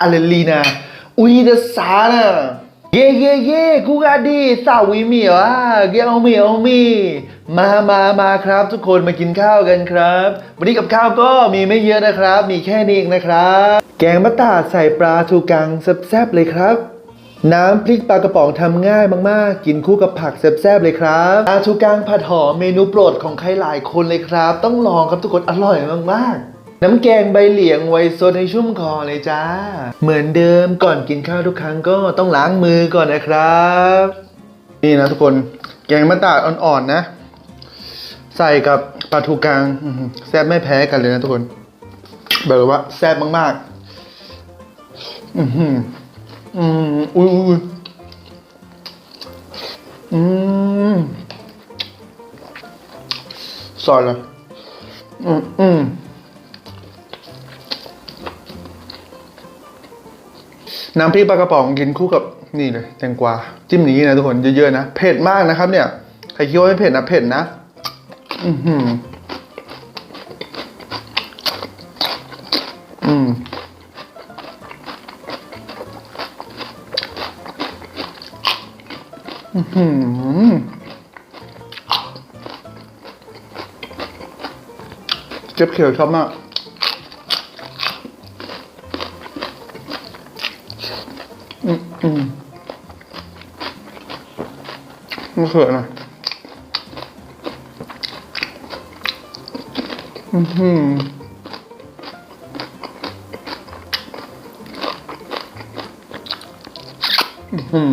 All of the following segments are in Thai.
อะไรลีนาอุยเดสานะเย่เย่เย่กูกาดีสาวิมีวะเกเอามีเอามีมามามาครับ ทุกคนมากินข้าวกันครับ วันนี้กับข้าวก็มีไม่เยอะนะครับ มีแค่นี้เองนะครับ แกงมะตาดใส่ปลาทูกังแซ่บๆเลยครับ น้ำพริกปลากระป๋องทำง่ายมากๆ กินคู่กับผักแซ่บๆเลยครับปลาทูกังผัดหอมเมนูโปรดของใครหลายคนเลยครับ ต้องลองครับทุกคนอร่อยมากๆ น้ำแกงใบเหลียงไว้ซดให้ชุ่มคอเลยจ้า เหมือนเดิมก่อนกินข้าวทุกครั้งก็ต้องล้างมือก่อนนะครับ นี่นะทุกคนแกงมะตาดอ่อนๆนะ ใส่กับปลาทูกังแซ่บไม่แพ้กันเลยนะทุกคนแบบว่าแซ่บมากๆ อือหืออืมอุ้ยอุ้ยอืมซอยเลยอืมอืม น้ำพริกปลากระป๋องกินคู่กับนี่เลยแตงกวาจิ้มนี้นะทุกคนเยอะๆนะเผ็ดมากนะครับ เนี่ยใครคิดว่าไม่เผ็ดนะเผ็ดนะอือหืออืมอืมเจ็บเขียวชอบมาก อืมอืมมะเขือหน่อยอือหืออื้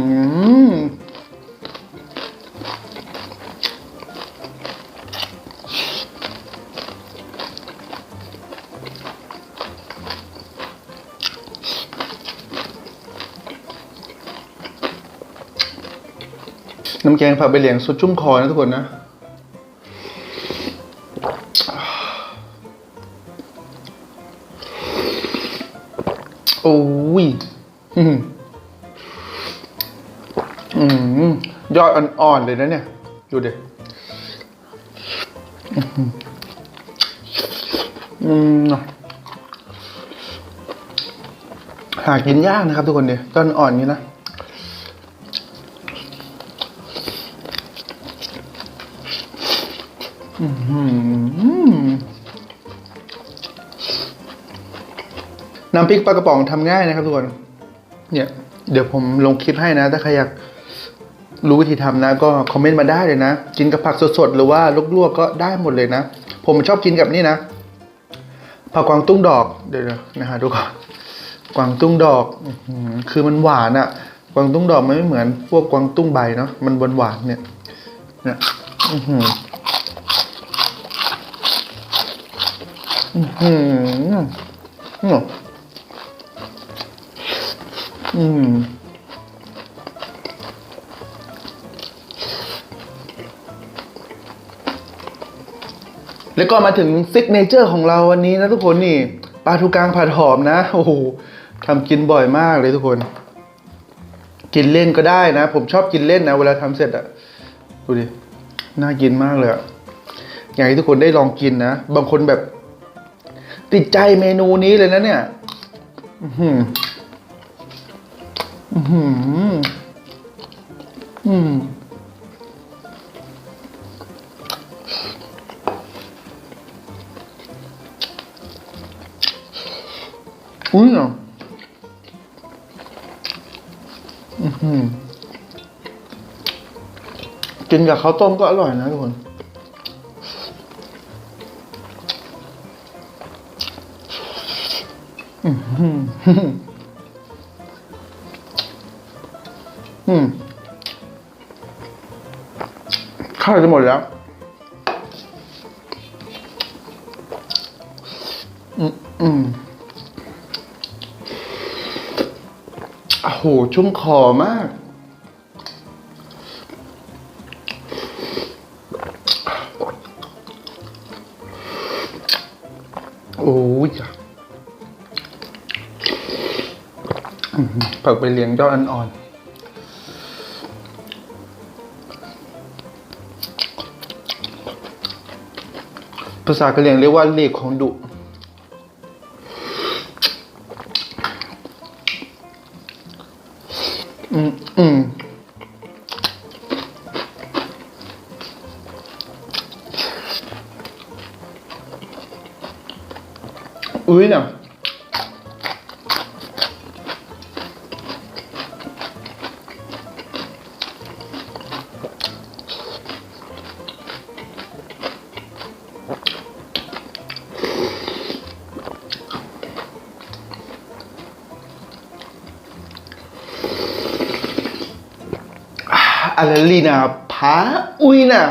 น้ำแกงผักใบเหลียงสุดชุ่มคอนะทุกคนนะ โอ้ย อืมอืมยอดอ่อนๆเลยนะเนี่ย ดูดิอื้อหืออืมหากินยากนะครับทุกคนเนี่ยต้นอ่อนนี้นะ อืม น้ำพริกปลากระป๋องทำง่ายนะครับทุกคน เนี่ย เดี๋ยวผมลงคลิปให้นะ ถ้าใครอยากรู้วิธีทำนะ ก็คอมเมนต์มาได้เลยนะ กินกับผักสดๆ หรือว่าลวกๆก็ได้หมดเลยนะ ผมชอบกินกับนี่นะ ผักกวางตุ้งดอก เดี๋ยวนะฮะดูก่อน กวางตุ้งดอกคือมันหวานอะ่ะ กวางตุ้งดอกมันไม่เหมือน พวกกวางตุ้งใบเนาะ มันหวานๆเนี่ย เนี่ย อือหือ อืมอืมแล้วก็มาถึงซิกเนเจอร์ของเราวันนี้นะทุกคนนี่ปลาทูกางผัดหอมนะโอ้โหทำกินบ่อยมากเลยทุกคน กินเล่นก็ได้นะ ผมชอบกินเล่นนะ เวลาทำเสร็จอะดูดิน่ากินมากเลยอะอยากให้ทุกคนได้ลองกินนะ บางคนแบบ ติดใจเมนูนี้เลยนะเนี่ย อือหืออือหืออืมอุ้ยอะอือหือกินกับข้าวต้มก็อร่อยนะทุกคน อืมอืมข้าวจะหมดแล้ว อืมอืมโอ้โหชุ่มคอมาก โอ้ย จ้ะผักไปเลี้ยงยอดอ่อนๆภาษากะเหรี่ยงเรียกว่าเลขของดุอืมอุ้ยน่ะอะไรลีนา ผาอุ้ยน่ะ